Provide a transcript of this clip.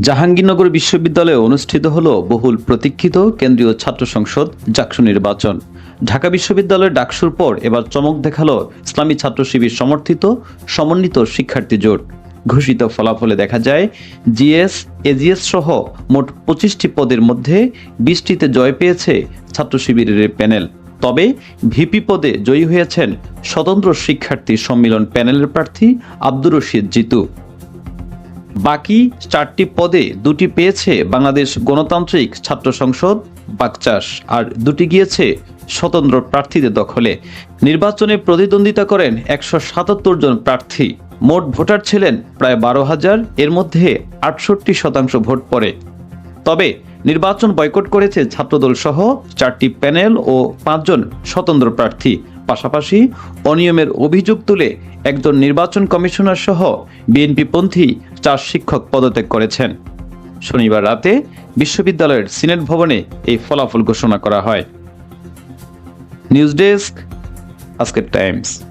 জাহাঙ্গীরনগর বিশ্ববিদ্যালয়ে অনুষ্ঠিত হল বহুল প্রতীক্ষিত কেন্দ্রীয় ছাত্র সংসদ জাকসু নির্বাচন। ঢাকা বিশ্ববিদ্যালয়ের ডাকসুর পর এবার চমক দেখাল ইসলামী ছাত্র শিবির সমর্থিত, সমন্বিত শিক্ষার্থী জোট। ঘোষিত ফলাফলে দেখা যায়, জিএস, এজিএস সহ মোট পঁচিশটি পদের মধ্যে বিশটিতে জয় পেয়েছে ছাত্র শিবিরের প্যানেল। তবে ভিপি পদে জয়ী হয়েছেন স্বতন্ত্র শিক্ষার্থী সম্মিলন প্যানেলের প্রার্থী আব্দুর রশিদ জিতু। বাকি চারটি পদে দুটি পেয়েছে বাংলাদেশ গণতান্ত্রিক ছাত্র সংসদ বাকচাষ আর দুটি গিয়েছে স্বতন্ত্র প্রার্থীদের দখলে। নির্বাচনে প্রতিদ্বন্দ্বিতা করেন একশো সাতাত্তর জন প্রার্থী। মোট ভোটার ছিলেন প্রায় বারো হাজার, এর মধ্যে আটষট্টি শতাংশ ভোট পড়ে। তবে নির্বাচন বয়কট করেছে ছাত্রদল সহ চারটি প্যানেল ও পাঁচজন স্বতন্ত্র প্রার্থী। পাশাপাশি অনিয়মের অভিযোগ তুলে একজন নির্বাচন কমিশনার সহ বিএনপিপন্থী চার শিক্ষক পদত্যাগ করেছেন। শনিবার রাতে বিশ্ববিদ্যালয়ের সিনেট ভবনে এই ফলাফল ঘোষণা করা হয়। নিউজ ডেস্ক, আজকের টাইমস।